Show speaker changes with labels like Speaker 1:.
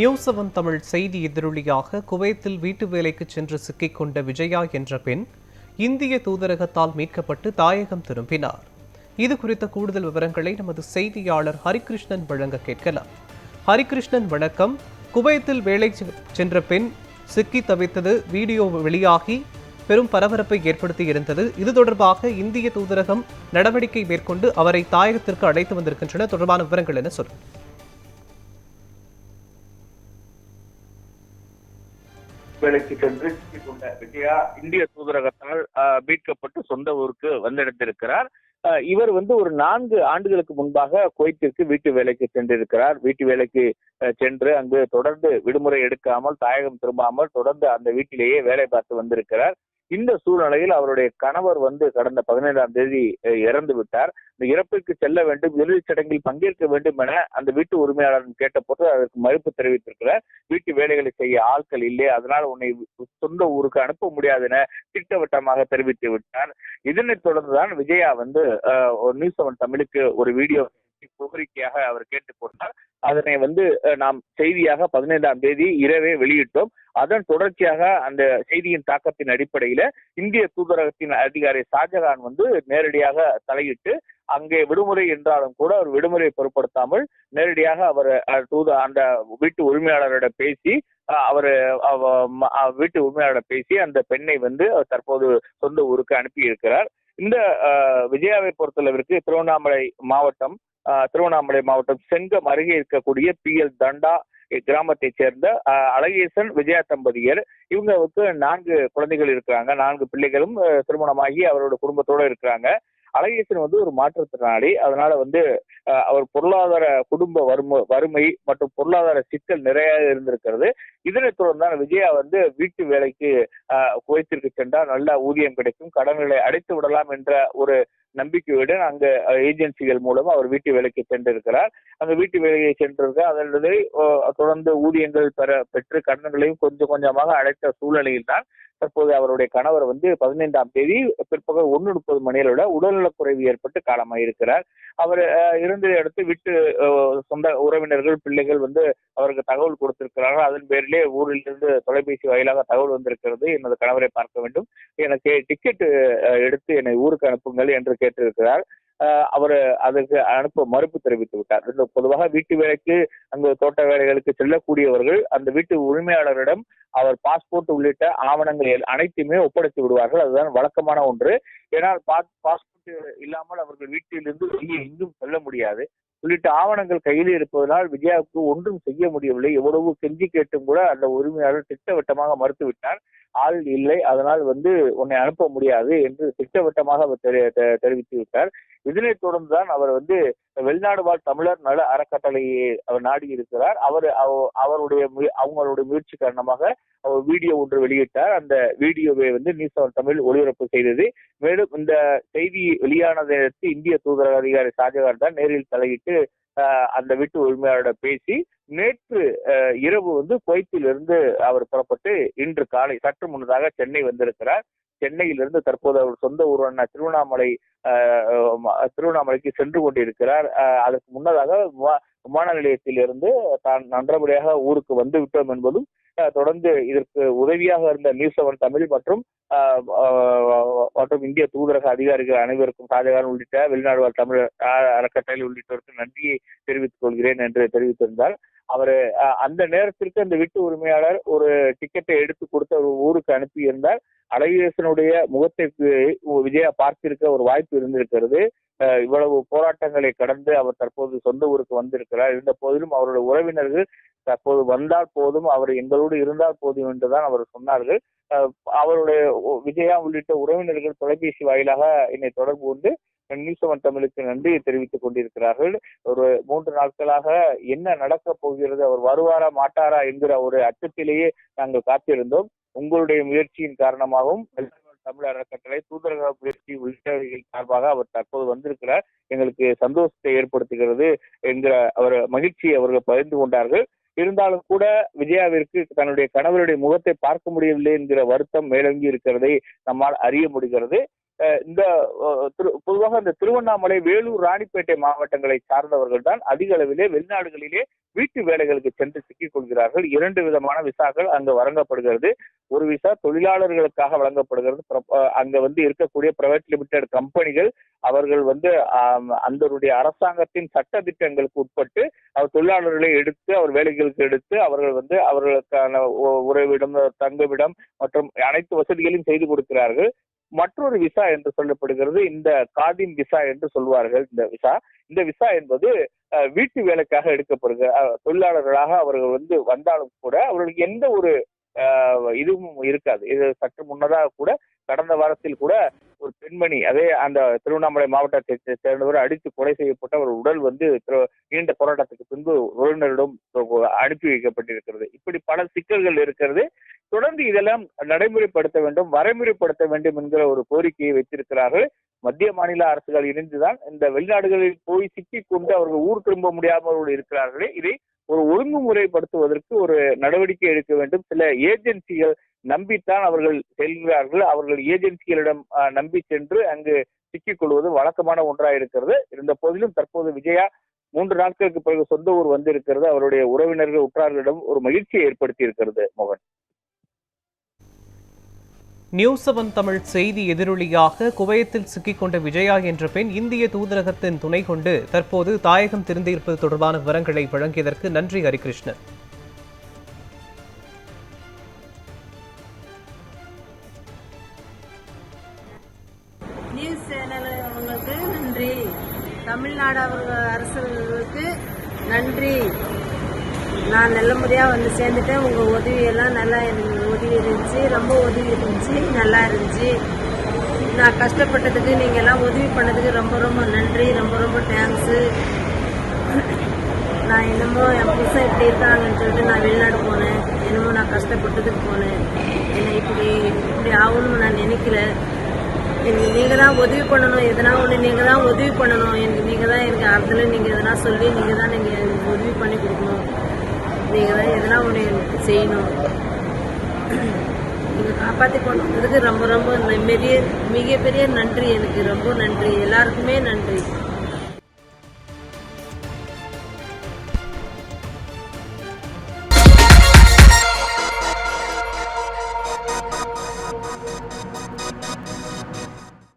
Speaker 1: New seven Tamil செய்தி எதிரொலியாக குவைத்தில் வீட்டு வேலைக்கு சென்று சிக்கிக்கொண்ட விஜயா என்ற பெண் இந்திய தூதரகத்தால் மீட்கப்பட்டு தாயகம் திரும்பினார். இது குறித்த கூடுதல் விவரங்களை நமது செய்தியாளர் ஹரிகிருஷ்ணன் வழங்க கேட்கலாம். ஹரிகிருஷ்ணன் வணக்கம். குவைத்தில் வேலை சென்ற பெண் சிக்கி தவித்தது வீடியோ வெளியாகி பெரும் பரபரப்பை ஏற்படுத்தி இருந்தது. இது தொடர்பாக இந்திய தூதரகம் நடவடிக்கை மேற்கொண்டு அவரை தாயகத்திற்கு அழைத்து வந்திருக்கின்றன. தொடர்பான விவரங்கள் என சொல்லுங்கள்
Speaker 2: வேலைக்கு சென்று கொண்ட விஜயா இந்திய தூதரகத்தால் ஆஹ், மீட்கப்பட்டு சொந்த ஊருக்கு வந்தடைந்திருக்கிறார் ஆஹ், இவர் வந்து ஒரு நான்கு ஆண்டுகளுக்கு முன்பாக குவைத்திற்கு வீட்டு வேலைக்கு சென்றிருக்கிறார். வீட்டு வேலைக்கு சென்று அங்கு தொடர்ந்து விடுமுறை எடுக்காமல் தாயகம் திரும்பாமல் தொடர்ந்து அந்த வீட்டிலேயே வேலை பார்த்து வந்திருக்கிறார். இந்த சூழ்நிலையில் அவருடைய கணவர் வந்து கடந்த பதினேழாம் தேதி இறந்து விட்டார். இந்த இறப்பிற்கு செல்ல வேண்டும் இறுதிச் சடங்கில் பங்கேற்க வேண்டும் என அந்த வீட்டு உரிமையாளர் கேட்டபோது அதற்கு மறுப்பு தெரிவித்திருக்கிறார். வீட்டு வேலைகளை செய்ய ஆட்கள் இல்லை அதனால் உன்னை சொந்த ஊருக்கு அனுப்ப முடியாது என திட்டவட்டமாக தெரிவித்து விட்டார். இதனைத் தொடர்ந்துதான் விஜயா வந்து ஒரு நியூஸ் செவன் தமிழுக்கு ஒரு வீடியோ கோரிக்கையாக அவர் கேட்டுக்கொண்டார் அதனை வந்து நாம் செய்தியாக பதினைந்தாம் தேதி இரவே வெளியிட்டோம். அதன் தொடர்ச்சியாக அந்த செய்தியின் தாக்கத்தின் அடிப்படையில இந்திய தூதரகத்தின் அதிகாரி ஷாஜகான் வந்து நேரடியாக தலையிட்டு அங்கே விடுமுறை என்றாலும் கூட அவர் விடுமுறை பொருட்படுத்தாமல் நேரடியாக அவர் தூத அந்த வீட்டு உரிமையாளரிடம் பேசி அஹ், அவர் வீட்டு உரிமையாளரிடம் பேசி அந்த பெண்ணை வந்து தற்போது சொந்த ஊருக்கு அனுப்பி இருக்கிறார் இந்த விஜயாவை பொறுத்தளவிற்கு திருவண்ணாமலை மாவட்டம் திருவண்ணாமலை மாவட்டம் செங்கம் அருகே இருக்கக்கூடிய பி எல் தண்டா கிராமத்தைச் சேர்ந்த அஹ், அழகேசன் விஜயா தம்பதியர். இவங்களுக்கு நான்கு குழந்தைகள் இருக்கிறாங்க. நான்கு பிள்ளைகளும் திருமணமாகி அவரோட குடும்பத்தோட இருக்கிறாங்க. அழகேசன் வந்து ஒரு மாற்றுத்திறனாளி அதனால வந்து அஹ், அவர் பொருளாதார குடும்ப வறுமை வறுமை மற்றும் பொருளாதார சிக்கல் நிறைய இருந்திருக்கிறது. இதனைத் தொடர்ந்தான் விஜயா வந்து வீட்டு வேலைக்கு அஹ், குவைத்திற்கு சென்றால் நல்ல ஊதியம் கிடைக்கும். கடன்களை அடைத்து விடலாம் என்ற ஒரு நம்பிக்கையுடன் அங்க ஏஜென்சிகள் மூலம் அவர் வீட்டு வேலைக்கு சென்றிருக்கிறார். அந்த வீட்டு வேலையை சென்றிருக்க அதனது தொடர்ந்து ஊதியங்கள் பெற பெற்று கடன்களையும் கொஞ்சம் கொஞ்சமாக அடைத்த சூழ்நிலையில் தான் தற்போது அவருடைய கணவர் வந்து பதினைந்தாம் தேதி பிற்பகல் ஒன்று முப்பது மணியோட உடல்நலக்குறைவு ஏற்பட்டு காலமாயிருக்கிறார். அவர் இருந்த இடத்து விட்டு சொந்த உறவினர்கள் பிள்ளைகள் வந்து அவருக்கு தகவல் கொடுத்திருக்கிறார்கள். அதன் பேரிலே ஊரிலிருந்து தொலைபேசி வாயிலாக தகவல் வந்திருக்கிறது. எனது கணவரை பார்க்க வேண்டும். எனக்கு டிக்கெட் எடுத்து என்னை ஊருக்கு அனுப்புங்கள் என்று கேட்டிருக்கிறார். அவர் அதற்கு அனுப்ப மறுப்பு தெரிவித்து விட்டார். இந்த பொதுவாக வீட்டு வேலைக்கு அங்கு தோட்ட வேலைகளுக்கு செல்லக்கூடியவர்கள் அந்த வீட்டு உரிமையாளரிடம் அவர் பாஸ்போர்ட் உள்ளிட்ட ஆவணங்கள் அனைத்தையுமே அனைத்துமே ஒப்படைத்து விடுவார்கள். அதுதான் வழக்கமான ஒன்று. ஏனால் பாஸ்போர்ட் இல்லாமல் அவர்கள் வீட்டிலிருந்து வெளியே எங்கும் செல்ல முடியாது. உள்ளிட்ட ஆவணங்கள் கையில் இருப்பதனால் விஜயாவுக்கு ஒன்றும் செய்ய முடியவில்லை. எவ்வளவு கெஞ்சி கேட்டும் கூட அந்த உரிமையாளர் திட்டவட்டமாக மறுத்து விட்டார் ஆள் இல்லை. அதனால் வந்து உன்னை அனுப்ப முடியாது என்று திட்டவட்டமாக அவர் தெரி- தெ- தெரிவித்து விட்டார் இதனைத் தொடர்ந்துதான் அவர் வந்து வெளிநாடு வாழ் தமிழர் நல அறக்கட்டளையை அவர் நாடி இருக்கிறார் அவர் அவ- அவருடைய முய- அவங்களுடைய முயற்சி காரணமாக அவர் வீடியோ ஒன்று வெளியிட்டார். அந்த வீடியோவை வந்து நியூஸ் செவன் தமிழ் ஒளிபரப்பு செய்தது. மேலும் இந்த செய்தி வெளியானதை அடுத்து இந்திய தூதரக அதிகாரி ஷாஜகான் தான் நேரில் தலையிட்டு ஆஹ், அந்த வீட்டு உரிமையாளரிடம் பேசி நேற்று இரவு வந்து குவைத்திலிருந்து அவர் புறப்பட்டு இன்று காலை சற்று முன்னதாக சென்னை வந்திருக்கிறார். சென்னையிலிருந்து தற்போது அவர் சொந்த ஊரான திருவண்ணாமலை திருவண்ணாமலைக்கு சென்று கொண்டிருக்கிறார். அதற்கு முன்னதாக விமான விமான நிலையத்திலிருந்து தான் நன்றபடியாக ஊருக்கு வந்து விட்டோம் என்பதும் தொடர்ந்து இதற்கு உதவியாக இருந்த நியூஸ் செவன் தமிழ் மற்றும் மற்றும் இந்திய தூதரக அதிகாரிகள் அனைவருக்கும் ஷாஜகான் உள்ளிட்ட வெளிநாடு வாழ் தமிழ் ஆஹ், அறக்கட்டளை உள்ளிட்டோருக்கு நன்றியை தெரிவித்துக் கொள்கிறேன் என்று தெரிவித்திருந்தார். அவர் அந்த நேரத்திற்கு அந்த வீட்டு உரிமையாளர் ஒரு டிக்கெட்டை எடுத்து கொடுத்து ஒரு ஊருக்கு அனுப்பி இருந்தார் அழகேசனுடைய முகத்தை விஜயா பார்த்திருக்க ஒரு வாய்ப்பு இருந்திருக்கிறது. இவ்வளவு போராட்டங்களை கடந்து அவர் தற்போது சொந்த ஊருக்கு வந்திருக்கிறார். இருந்த போதிலும் அவருடைய உறவினர்கள் தற்போது வந்தால் போதும் அவர் எங்களோடு இருந்தால் போதும் என்றுதான் அவர் சொன்னார்கள். அவருடைய விஜயா உள்ளிட்ட உறவினர்கள் தொலைபேசி வாயிலாக என்னை தொடர்பு கொண்டு நியூஸ் செவன் தமிழுக்கு நன்றி தெரிவித்துக் கொண்டிருக்கிறார்கள். ஒரு மூன்று நாட்களாக என்ன நடக்கப் போகிறது அவர் வருவாரா மாட்டாரா என்கிற ஒரு அச்சத்திலேயே நாங்கள் காத்திருந்தோம். உங்களுடைய முயற்சியின் காரணமாகவும் தமிழ் அறக்கட்டளை தூதரக முயற்சி உள்ளிட்டவர்கள் சார்பாக அவர் தற்போது வந்திருக்கிறார். எங்களுக்கு சந்தோஷத்தை ஏற்படுத்துகிறது என்கிற அவர் மகிழ்ச்சியை அவர்கள் பகிர்ந்து கொண்டார்கள். இருந்தாலும் கூட விஜயாவிற்கு தன்னுடைய கணவருடைய முகத்தை பார்க்க முடியவில்லை என்கிற வருத்தம் மேலோங்கி இருக்கிறதை நம்மால் அறிய முடிகிறது. அஹ், இந்த பொதுவாக இந்த திருவண்ணாமலை வேலூர் ராணிப்பேட்டை மாவட்டங்களை சார்ந்தவர்கள் தான் அதிக அளவிலே வெளிநாடுகளிலே வீட்டு வேலைகளுக்கு சென்று சிக்கிக் கொள்கிறார்கள். இரண்டு விதமான விசாக்கள் அங்கு வழங்கப்படுகிறது. ஒரு விசா தொழிலாளர்களுக்காக வழங்கப்படுகிறது. அங்க வந்து இருக்கக்கூடிய பிரைவேட் லிமிடெட் கம்பெனிகள் அவர்கள் வந்து அந்தருடைய அரசாங்கத்தின் சட்ட திட்டங்களுக்கு உட்பட்டு அவர் தொழிலாளர்களை எடுத்து அவர் வேலைகளுக்கு எடுத்து அவர்கள் வந்து அவர்களுக்கான உறவிடம் தங்குவிடம் மற்றும் அனைத்து வசதிகளையும் செய்து கொடுக்கிறார்கள். மற்றொரு விசா என்று சொல்லப்படுகிறது இந்த காதின் விசா என்று சொல்வார்கள் இந்த விசா இந்த விசா என்பது வீட்டு வேலைக்காக எடுக்கப்படுகிற தொழிலாளர்களாக அவர்கள் வந்து வந்தாலும் கூட அவர்களுக்கு எந்த ஒரு இதுவும் இருக்காது. இது சற்று முன்னதாக கூட கடந்த வாரத்தில் கூட ஒரு பெண்மணி அதே அந்த திருவண்ணாமலை மாவட்டத்தை சேர்ந்தவர் அடித்து கொலை செய்யப்பட்ட ஒரு உடல் வந்து திரு- நீண்ட போராட்டத்துக்கு பின்பு உறவினரிடம் அனுப்பி வைக்கப்பட்டிருக்கிறது. இப்படி பல சிக்கல்கள் இருக்கிறது. தொடர்ந்து இதெல்லாம் நடைமுறைப்படுத்த வேண்டும் வரைமுறைப்படுத்த வேண்டும் என்கிற ஒரு கோரிக்கையை வைத்திருக்கிறார்கள். மத்திய மாநில அரசுகள் இணைந்துதான் இந்த வெளிநாடுகளில் போய் சிக்கிக் கொண்டு அவர்கள் ஊர் திரும்ப முடியாமல் இருக்கிறார்களே. இதை ஒரு ஒழுங்குமுறைப்படுத்துவதற்கு ஒரு நடவடிக்கை எடுக்க வேண்டும். சில ஏஜென்சிகள் நம்பித்தான் அவர்கள் செல்கிறார்கள். அவர்கள் ஏஜென்சிகளிடம் அஹ், நம்பி சென்று அங்கு சிக்கிக் கொள்வது வழக்கமான ஒன்றாக இருக்கிறது இருந்த போதிலும் தற்போது விஜயா மூன்று நாட்களுக்கு பிறகு சொந்த ஊர் வந்திருக்கிறது. அவருடைய உறவினர்கள் உற்றார்களிடம் ஒரு மகிழ்ச்சியை ஏற்படுத்தி இருக்கிறது மோகன்.
Speaker 1: நியூ செவன் தமிழ் செய்தி எதிரொலியாக குவைத்தில் சிக்கிக்கொண்ட விஜயா என்ற பெண் இந்திய தூதரகத்தின் துணை கொண்டு தற்போது தாயகம் திருந்தியிருப்பது தொடர்பான விவரங்களை வழங்கியதற்கு நன்றி ஹரிகிருஷ்ணன்.
Speaker 3: நியூஸ் நன்றி. தமிழ்நாடு அரசுகளுக்கு நன்றி. நான் நல்ல முறையாக வந்து சேர்ந்துட்டேன். உங்கள் உதவியெல்லாம் நல்லா எனக்கு உதவி இருந்துச்சு. ரொம்ப உதவி இருந்துச்சு. நல்லா இருந்துச்சு. நான் கஷ்டப்பட்டதுக்கு நீங்கள் எல்லாம் உதவி பண்ணதுக்கு ரொம்ப ரொம்ப நன்றி. ரொம்ப ரொம்ப தேங்க்ஸு நான் என்னமோ என் புதுசாக இப்படி இருக்காங்கன்னு சொல்லிட்டு நான் வெளிநாடு போனேன். என்னமோ நான் கஷ்டப்பட்டதுக்கு போனேன். என்னை இப்படி இப்படி ஆகணும்னு நான் நினைக்கல. எனக்கு நீங்கள் தான் உதவி பண்ணணும். எதனா ஒன்று நீங்கள் தான் உதவி பண்ணணும். எனக்கு நீங்கள் தான் எனக்கு அதில் நீங்கள் எதனா சொல்லி நீங்கள் தான் நீங்கள் எனக்கு உதவி பண்ணி கொடுக்கணும். நீங்கள் தான் எதனா ஒன்று எனக்கு செய்யணும். நீங்கள் காப்பாற்றி கொண்டு வந்ததுக்கு ரொம்ப ரொம்ப மிகப்பெரிய நன்றி எனக்கு. ரொம்ப நன்றி. எல்லாருக்குமே நன்றி.